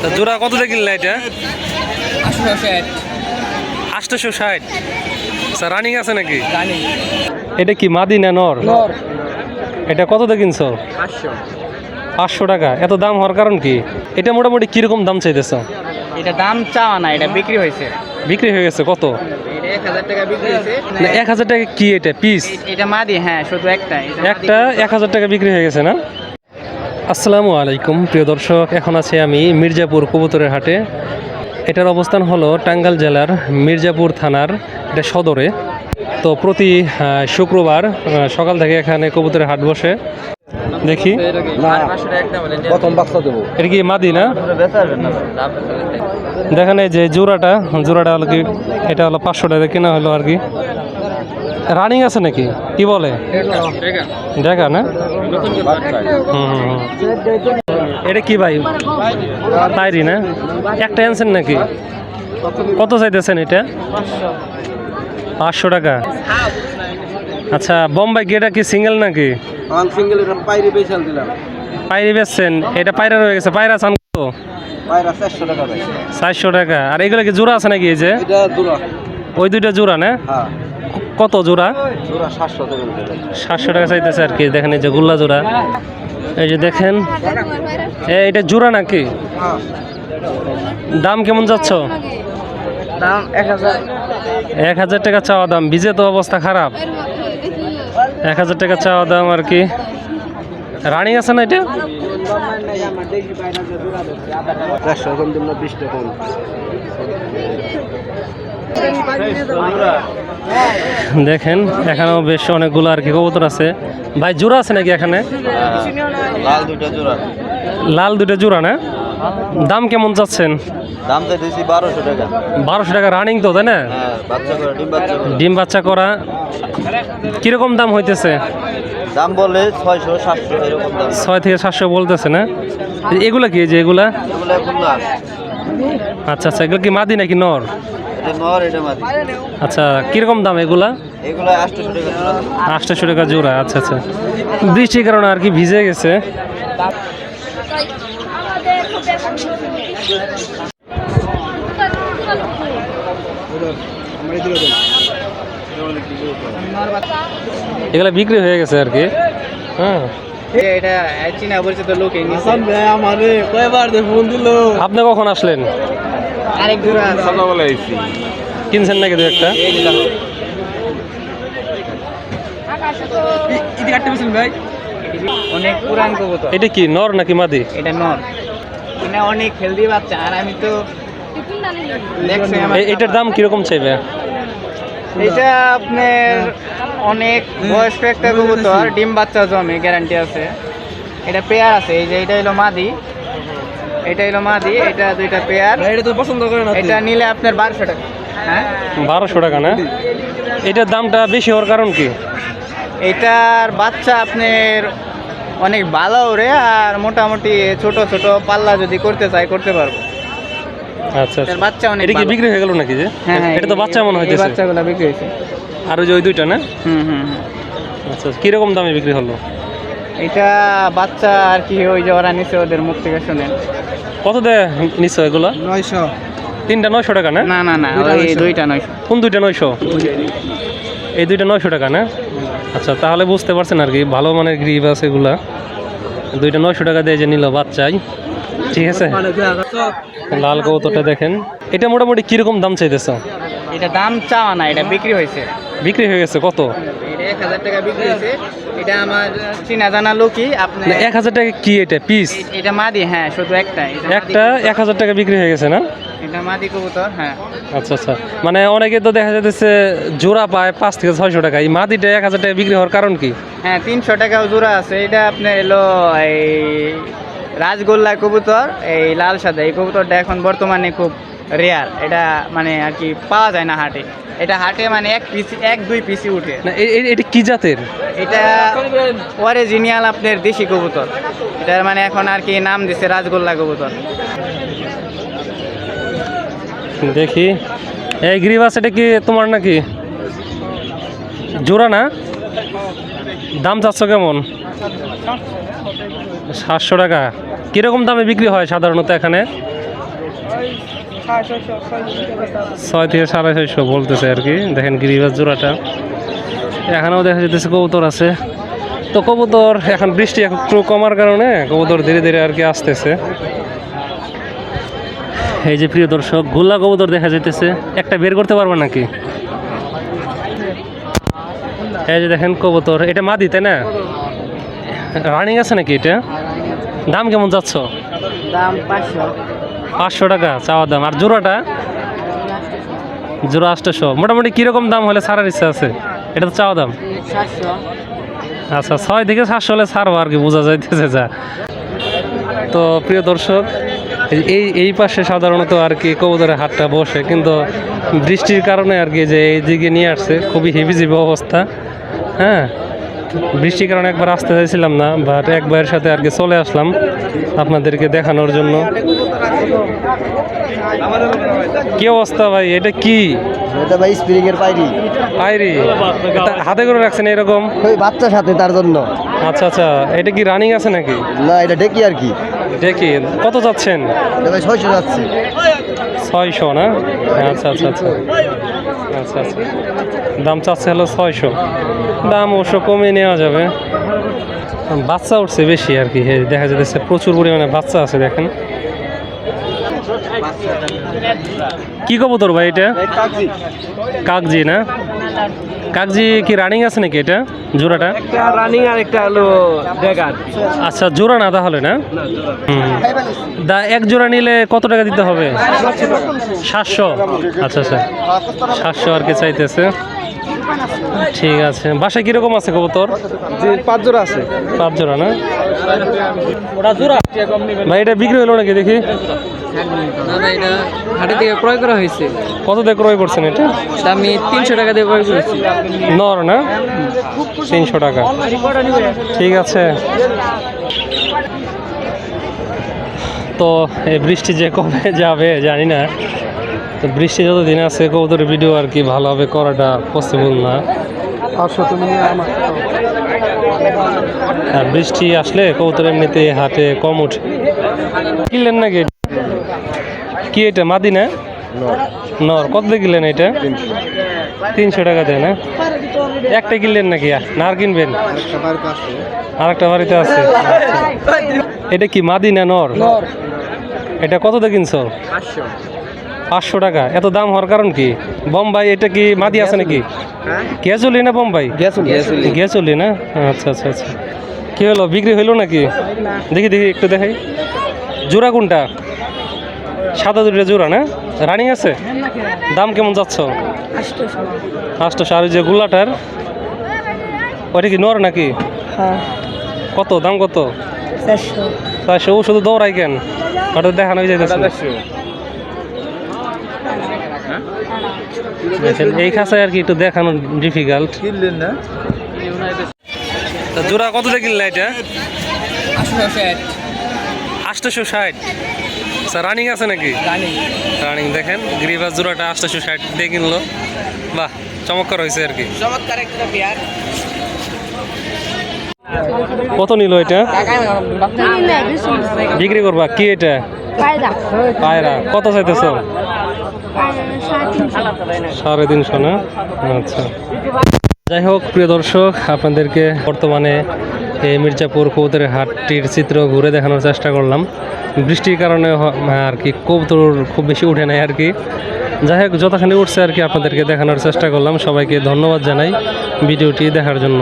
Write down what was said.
তা জোড়া কত দিয়ে কিনলে এটা? আটশো ষাট। স্যার রানিং আছে নাকি? এটা কি মাদি না নর? এটা কত দিয়ে কিনছো? পাঁচশো। টাকা। এত দাম হওয়ার কারণ কি? এটা মোটামুটি কীরকম দাম চাইতেছ? এটা দাম চাওয়া না এটা বিক্রি হয়েছে। বিক্রি হয়ে গেছে কত? এক হাজার টাকা বিক্রি না এক হাজার টাকা কি এটা? পিস? এটা মাদি হ্যাঁ শুধু একটা। একটা এক হাজার টাকা বিক্রি হয়ে গেছে না? আসসালামু আলাইকুম প্রিয় দর্শক এখন আছে আমি মির্জাপুর কবুতরের হাটে। এটার অবস্থান হলো টাঙ্গাল জেলার মির্জাপুর থানার এটা সদরে। তো প্রতি শুক্রবার সকাল থেকে এখানে কবুতরের হাট বসে। দেখি। এটা কি মাদি না? দেখেন এই যে জোড়াটা জোড়াটা হলো কি এটা হলো পাঁচশো টাকা কেনা হলো আর কি। রানিং আছে নাকি? কি বলে? দেখা না। এটা কি ভাই? তাইরি না? একটা আনছেন নাকি? কত চাইতেছেন এটা? পাঁচশো টাকা। আচ্ছা বোম্বাই কি এটা কি সিঙ্গেল নাকি? এটা পাইরে বেচছেন। এটা পায়রা রয়ে গেছে। পায়রা চান কত? চারশো টাকা আর এগুলো কি জোড়া আছে নাকি এই যে? ওই দুইটা জোড়া না? হ্যাঁ। কত জোড়া? সাতশো টাকা চাইতেছে আর কি দেখেন এই যে গুল্লা জোড়া। এই যে দেখেন এটা জোড়া নাকি? দাম কেমন যাচ্ছ? এক হাজার। এক হাজার টাকা চাওয়া দাম ভিজে তো অবস্থা খারাপ। এক হাজার টাকা চাওয়া দাম আর কি। রানিং আছে না এটা? দেখেন এখানেও বেশ অনেকগুলো আর কি কবুতর আছে। ভাই জোড়া আছে নাকি এখানে? লাল দুইটা জোড়া। লাল দুটো জোড়া না? দাম কেমন চাচ্ছেন? দাম বারোশো টাকা। বারোশো টাকা রানিং তো তাই না? হ্যাঁ ডিম বাচ্চা করে। কীরকম দাম হইতেছে? দাম বলে ছয়শো সাতশো এরকম ছয় থেকে সাতশো বলতেছে না? এগুলা কি যে এগুলা। আচ্ছা আচ্ছা এগুলো কি মাদি নাকি নর? আচ্ছা কীরকম দাম এগুলা? এগুলো আটশোশো টাকা জোড়া। আচ্ছা আচ্ছা। বৃষ্টির কারণে আর কি ভিজে গেছে। এগুলা বিক্রি হয়ে গেছে আর কি। হ্যাঁ। এটা চীনা পরিচিত লোক এই নিচে। ভাই আমারে কয়বার ফোন দিল। আপনি কখন আসলেন? কিনছেন নাকি দু একটা? অনেক পুরান কবুতর। এটা কি নর নাকি মাদি? এটা নর। এটা অনেক হেলদি বাচ্চা আর আমি তো এটার দাম কীরকম চাইবে? এটা আপনার অনেক বয়স্ক একটা কবুতর ডিম বাচ্চা জমে গ্যারান্টি আছে। এটা পেয়ার আছে এই যে এটা হলো মাদি। এটা হলো মাদি এটা দুইটা পেয়ার। এটা তো পছন্দ করে না এটা নিলে আপনার বারোশো টাকা। হ্যাঁ? বারোশো টাকা না? এটার দামটা বেশি হওয়ার কারণ কি? এটার বাচ্চা আপনার অনেক ভালো ওরে আর মোটামুটি ছোট ছোট পাল্লা যদি করতে চাই করতে পারব। আচ্ছা আচ্ছা। বাচ্চা অনেক এটা কি বিক্রি হয়ে গেল নাকি যে? হ্যাঁ হ্যাঁ এটা তো বাচ্চা মনে হইতেছে। বাচ্চাগুলো বিক্রি হয়েছে আর ওই যে ওই দুইটা না? হুম হুম হুম। আচ্ছা। কীরকম দামে বিক্রি হলো? এটা বাচ্চা আর কি ওই যে ওরা নিচে ওদের মুখ থেকে শুনেন কত দেয় নিশ্চয় এগুলো? নয়শো। তিনটা নয়শো টাকা না? না না না ওই দুইটা নয় কোন দুইটা নয়শো? এই দুইটা নয়শো টাকা না? আচ্ছা তাহলে বুঝতে পারছেন আর কি ভালো মানের গ্রিপ আছে এগুলা। দুইটা নয়শো টাকা দিয়ে যে নিল বাচ্চাই। ঠিক আছে? লাল কৌতটা দেখেন। এটা মোটামুটি কীরকম দাম চাইতেছ? এটা দাম চাওয়া না এটা বিক্রি হয়েছে। বিক্রি হয়ে গেছে কত? এক হাজার টাকা বিক্রি হয়েছে। এটা আমার চিনা জানা লোকই আপনি এক হাজার টাকা কি এটা? পিস? এটা মাদি হ্যাঁ শুধু একটা। একটা এক হাজার টাকা বিক্রি হয়ে গেছে না? এটা মাদি কবুতর হ্যাঁ। আচ্ছা আচ্ছা। মানে অনেকে তো দেখা যাচ্ছে জোড়া পায় পাঁচ থেকে ছয়শো টাকা। এই মাদিটা এক হাজার টাকা বিক্রি হওয়ার কারণ কি? হ্যাঁ তিনশো টাকাও জোড়া আছে। এটা আপনার এলো এই রাজগোল্লা কবুতর এই লাল সাদা। এই কবুতরটা এখন বর্তমানে খুব রেয়ার এটা মানে আর কি পাওয়া যায় না হাটে। এটা হাটে মানে এক পিসি এক দুই পিসি উঠে। না এটা কি জাতের? এটা অরিজিনাল আপনার দেশি কবুতর। এটার মানে এখন আর কি নাম দিছে রাজগোল্লা কবুতর। দেখি। এই গ্রিবাস এটা কি তোমার নাকি? জোড়া না? দাম চাচ্ছ কেমন? সাতশো টাকা। কীরকম দামে বিক্রি হয় সাধারণত এখানে? ছয় থেকে সাড়ে ছয়শো বলতেছে আর কি। দেখেন গিরিবাজ জোড়াটা। এখানেও দেখা যেতেছে কবুতর আছে। তো কবুতর, এখন বৃষ্টি একটু কমার কারণে কবুতর ধীরে ধীরে আর কি আসতেছে। এই যে প্রিয় দর্শক, গোল্লা কবুতর দেখা যাইতেছে। একটা বের করতে পারবে নাকি? এই যে দেখেন কবুতর, এটা মাদি, তাই না? রানিং আছে নাকি এটা? দাম কেমন যাচ্ছ? দাম পাঁচশো। পাঁচশো টাকা চাওয়া দাম। আর জোড়াটা? জোড়া আটশোশো মোটামুটি কীরকম দাম হলে ছাড়ার ইচ্ছা আছে? এটা তো চাওয়া দাম। আচ্ছা ছয় থেকে সাতশো হলে ছাড়বো আর কি, বোঝা যাইতেছে যা। তো প্রিয় দর্শক, এই- এই পাশে সাধারণত আর কি কবুতরের হাটটা বসে, কিন্তু বৃষ্টির কারণে আর কি যে এই দিকে নিয়ে আসছে, খুবই হেভিজিবি অবস্থা। হ্যাঁ? বৃষ্টির কারণে একবার আসতে চাইছিলাম না বাট একবারের সাথে আর কি চলে আসলাম আপনাদেরকে দেখানোর জন্য। কি অবস্থা ভাই? এটা কি? এটা ভাই স্প্রিং এর পাইরি পাইরি হাতে করে রাখছেন এরকম? ওই বাচ্চার সাথে তার জন্য। আচ্ছা আচ্ছা। এটা কি রানিং আছে নাকি? না এটা ডেকি আর কি। ডেকি কত যাচ্ছেন? ছয়শো যাচ্ছে। ছয়শো না? আচ্ছা আচ্ছা আচ্ছা। আচ্ছা আচ্ছা। দাম চাচ্ছে হলো ছয়শো। দাম অবশ্য কমে নেওয়া যাবে। বাচ্চা উঠছে বেশি আর কি। দেখা যাচ্ছে প্রচুর পরিমাণে বাচ্চা আছে দেখেন। কি কবুতর ভাই এটা? কাকজি। না? কাকজি কি রানিং আছে নাকি এটা? জোড়াটা? রানিং আর একটা হলো ডেগার আচ্ছা জোড়া না তাহলে না। দা এক জোড়া নিলে কত টাকা দিতে হবে? সাতশো। আচ্ছা আচ্ছা। সাতশো আর কি চাইতেছে। ঠিক আছে। বাসায় কীরকম আছে কবুতর? পাঁচ জোড়া আছে। পাঁচ জোড়া না? ওটা জোড়া? ভাই এটা বিক্রি হলো নাকি দেখি? ক্রয় করা হয়েছে। কত দিয়ে ক্রয় করছেন এটা? আমি তিনশো টাকা দিয়ে ক্রয় করেছি। নর না? তিনশো টাকা। ঠিক আছে। তো এই বৃষ্টি যে কবে যাবে জানি না। তো বৃষ্টি যতদিন আছে কবুতরের ভিডিও আর কি ভালোভাবে করাটা পসিবল না। আর বৃষ্টি আসলে কবুতর এমনিতে হাটে কম উঠে কিনলেন নাকি কি এটা মাদি না? নর। কত কিনলেন এটা? তিনশো টাকা দেয় না একটা কিনলেন নাকি? না আর কিনবেন? আর একটা বাড়িতে আছে। এটা কি মাদি না নর? এটা কত দিয়ে কিনছো? পাঁচশো টাকা। এত দাম হওয়ার কারণ কি? বোম্বাই এটা কি মাদি আছে নাকি? গ্যাসলি না বোম্বাই? গ্যাসলি না? আচ্ছা আচ্ছা আচ্ছা। কি হলো বিক্রি হইল নাকি? দেখি দেখি একটু দেখাই। জোড়া কোনটা? সাদা দুটো জোড়া না? রানিং আছে? দাম কেমন যাচ্ছ? আটশোশো আর ওই যে গুলাটার ওইটা কি নর নাকি? কত? দাম কত? চারশো। ও শুধু দৌড়াই কেন? ওটা দেখানো হয়ে যাইতেছে। দেখেন, এই খাঁচায় আর কি একটু দেখানো ডিফিকাল্ট কিনলেন না? জোড়া কত দিয়ে কিনলে এটা? আটশোশো ষাট স্যার রানিং আছে নাকি? রানিং দেখেন গ্রিভাস জোড়াটা আটশোশো ষাট দিয়ে কিনলো। বাহ চমৎকার হয়েছে আর কি। চমৎকার একটা পেয়ার কত নিল এটা? বিক্রি করবা কি এটা? পায়রা। পায়রা কত চাইতেছ? সাড়ে তিনশো না? আচ্ছা। যাই হোক, প্রিয় দর্শক, আপনাদেরকে বর্তমানে এই মির্জাপুর কবুতরের হাটটির চিত্র ঘুরে দেখানোর চেষ্টা করলাম। বৃষ্টির কারণে আর কি কবুতর খুব বেশি উঠে নাই আর কি। যাই হোক যতখানি উঠছে আর কি আপনাদেরকে দেখানোর চেষ্টা করলাম। সবাইকে ধন্যবাদ জানাই ভিডিওটি দেখার জন্য।